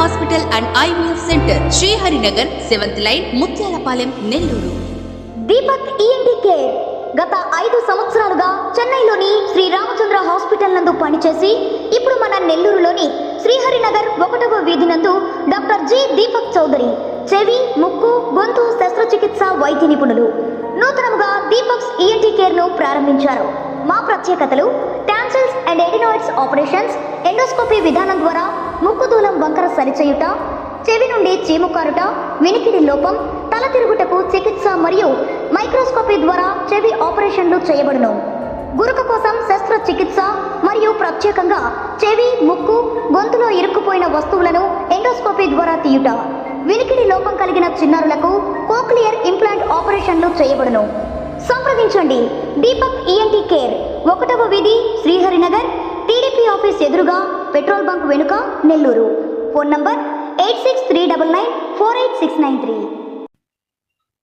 hospital and IVF centre Sriharinagar seventh line Mutyalapalem Nellore. Deepak ENT care గత ఐదు సంవత్సరాలుగా చెన్నైలోని శ్రీ రామచంద్ర హాస్పిటల్ నందు పనిచేసి ఇప్పుడు మన నెల్లూరులోని శ్రీహరినగర్ ఒకటవ వీధి నందు డాక్టర్ జి దీపక్ చౌదరి చెవి ముక్కు గొంతు శస్త్రచికిత్స వైద్య నిపుణులు. నూతనముగా దీపక్స్ ఈఎన్టీ కేర్ను ప్రారంభించారు. మా ప్రత్యేకతలు tonsils and adenoids operations endoscopy విధానం ద్వారా ముక్కు దూలం వంకర సరిచేయుట చెవి నుండి చీము కారుట వినికిడి లోపం తల తిరుగుటకు చికిత్స మరియు మైక్రోస్కోపీ ద్వారా చెవి ఆపరేషన్లు చేయబడును. గురుక కోసం శస్త్రచికిత్స మరియు ప్రత్యేకంగా చెవి ముక్కు గొంతులో ఇరుక్కుపోయిన వస్తువులను ఎండోస్కోపీ ద్వారా తీయుట. వినికిడి లోపం కలిగిన చిన్నారులకు కోక్లియర్ ఇంప్లాంట్ ఆపరేషన్లు చేయబడును. సంప్రదించండి. దీపక్ ఈఎన్టీ కేర్ ఒకటవ వీధి శ్రీహరినగర్ టీడీపీ ఆఫీస్ ఎదురుగా పెట్రోల్ బంక్ వెనుక Nellore. Phone number eight six three double nine four eight six nine three.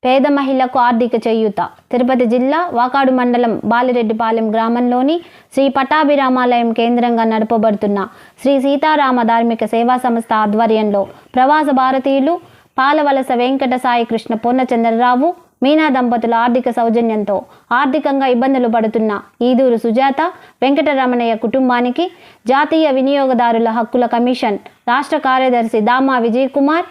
పేద మహిళకు ఆర్థిక చేయూత. తిరుపతి జిల్లా వాకాడు మండలం బాలిరెడ్డిపాలెం గ్రామంలోని శ్రీ పటాభిరామాలయం కేంద్రంగా నడపబడుతున్న శ్రీ సీతారామ ధార్మిక సేవా సంస్థ ఆధ్వర్యంలో ప్రవాస భారతీయులు పాలవలస వెంకట సాయి కృష్ణ పూర్ణచంద్రరావు మీనా దంపతుల ఆర్థిక సౌజన్యంతో ఆర్థికంగా ఇబ్బందులు పడుతున్న ఈదూరు సుజాత వెంకటరమణయ్య కుటుంబానికి జాతీయ వినియోగదారుల హక్కుల కమిషన్ రాష్ట్ర కార్యదర్శి దామా విజయ్ కుమార్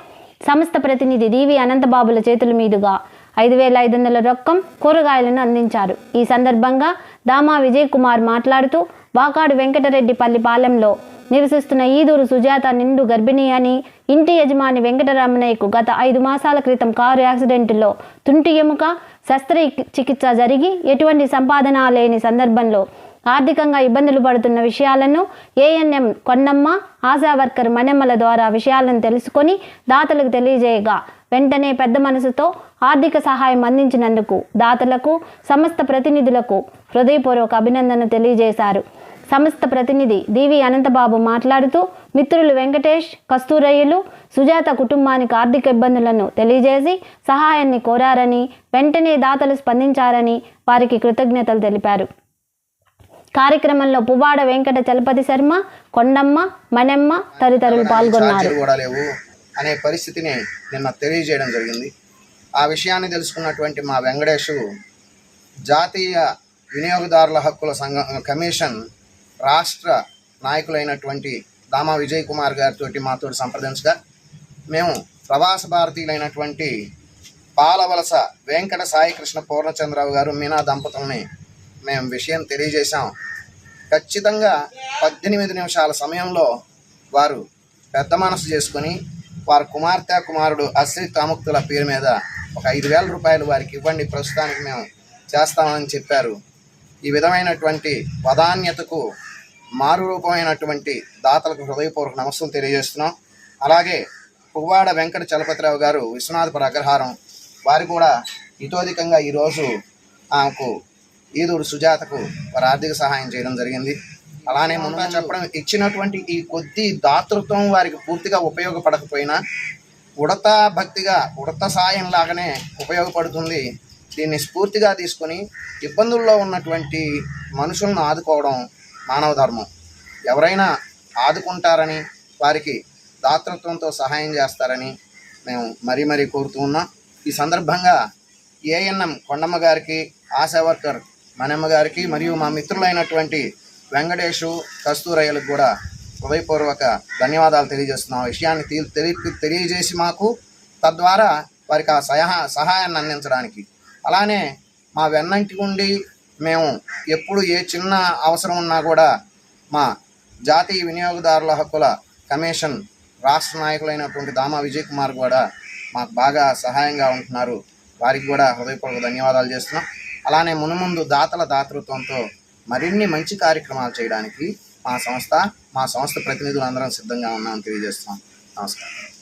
సంస్థ ప్రతినిధి డివి అనంతబాబుల చేతుల మీదుగా ఐదు వేల ఐదు వందల రొక్కం కూరగాయలను అందించారు. ఈ సందర్భంగా దామా విజయ్ కుమార్ మాట్లాడుతూ వాకాడు వెంకటరెడ్డిపల్లి పాలెంలో నివసిస్తున్న ఈదూరు సుజాత నిండు గర్భిణి అని ఇంటి యజమాని వెంకటరమణయ్యకు గత ఐదు మాసాల క్రితం కారు యాక్సిడెంట్లో తుంటి ఎముక శస్త్ర చికిత్స జరిగి ఎటువంటి సంపాదన లేని సందర్భంలో ఆర్థికంగా ఇబ్బందులు పడుతున్న విషయాలను ఏఎన్ఎం కొన్నమ్మ ఆశా వర్కర్ మణెమ్మల ద్వారా విషయాలను తెలుసుకొని దాతలకు తెలియజేయగా వెంటనే పెద్ద మనసుతో ఆర్థిక సహాయం అందించినందుకు దాతలకు సమస్త ప్రతినిధులకు హృదయపూర్వక అభినందన తెలియజేశారు. సంస్థ ప్రతినిధి డివి అనంతబాబు మాట్లాడుతూ మిత్రులు వెంకటేష్ కస్తూరయ్యలు సుజాత కుటుంబానికి ఆర్థిక ఇబ్బందులను తెలియజేసి సహాయాన్ని కోరారని వెంటనే దాతలు స్పందించారని వారికి కృతజ్ఞతలు తెలిపారు. కార్యక్రమంలో పువ్వాడ వెంకట చలపతి శర్మ కొండమ్మ మణెమ్మ తదితరులు పాల్గొన్నారు. అనే పరిస్థితిని నిన్న తెలియజేయడం జరిగింది. ఆ విషయాన్ని తెలుసుకున్నటువంటి మా వెంకటేష్ జాతీయ వినియోగదారుల హక్కుల సంఘం కమిషన్ రాష్ట్ర నాయకులైనటువంటి దామా విజయ్ కుమార్ గారితో మాతో సంప్రదించగా మేము ప్రవాస భారతీయులైనటువంటి పాలవలస వెంకట సాయికృష్ణ పూర్ణచంద్రరావు గారు మీనా దంపతుల్ని మేము విషయం తెలియజేశాం. ఖచ్చితంగా పద్దెనిమిది నిమిషాల సమయంలో వారు పెద్ద మనసు చేసుకొని వారి కుమార్తె కుమారుడు అశ్రిత్ అముక్తుల పేరు మీద ఒక ఐదు వేల రూపాయలు వారికి ఇవ్వండి ప్రస్తుతానికి మేము చేస్తామని చెప్పారు. ఈ విధమైనటువంటి వదాన్యతకు మారు రూపమైనటువంటి దాతలకు హృదయపూర్వక నమస్సులు తెలియజేస్తున్నాం. అలాగే పువ్వాడ వెంకట చలపతిరావు గారు విశ్వనాథపుర అగ్రహారం వారు కూడా ఇతోధికంగా ఈరోజు ఆమెకు ఈదూరు సుజాతకు వారు ఆర్థిక సహాయం చేయడం జరిగింది. అలానే ముందుగా చెప్పడం ఇచ్చినటువంటి ఈ కొద్ది దాతృత్వం వారికి పూర్తిగా ఉపయోగపడకపోయినా ఉడత భక్తిగా ఉడత సాయం లాగానే ఉపయోగపడుతుంది. దీన్ని స్ఫూర్తిగా తీసుకొని ఇబ్బందుల్లో ఉన్నటువంటి మనుషులను ఆదుకోవడం మానవ ధర్మం. ఎవరైనా ఆదుకుంటారని వారికి దాతృత్వంతో సహాయం చేస్తారని మేము మరీ మరీ కోరుతూ ఉన్నాం. ఈ సందర్భంగా ఏఎన్ఎం కొండమ్మ గారికి ఆశా వర్కర్ మనమ్మ గారికి మరియు మా మిత్రులైనటువంటి వెంకటేషు కస్తూరయ్యలకు కూడా హృదయపూర్వక ధన్యవాదాలు తెలియజేస్తున్నాం. ఆ విషయాన్ని తెలి- తెలి- తెలియజేసి మాకు తద్వారా వారికి ఆ సహాయ సహాయాన్ని అందించడానికి. అలానే మా వెన్నంటి ఉండి మేము ఎప్పుడు ఏ చిన్న అవసరం ఉన్నా కూడా మా జాతీయ వినియోగదారుల హక్కుల కమిషన్ రాష్ట్ర నాయకులైనటువంటి దామా విజయ్ కుమార్ కూడా మాకు బాగా సహాయంగా ఉంటున్నారు. వారికి కూడా హృదయపూర్వక ధన్యవాదాలు చేస్తున్నాం. అలానే మునుముందు దాతల దాతృత్వంతో మరిన్ని మంచి కార్యక్రమాలు చేయడానికి మా సంస్థ మా సంస్థ ప్రతినిధులందరం సిద్ధంగా ఉన్నామని తెలియజేస్తున్నాం. నమస్కారం.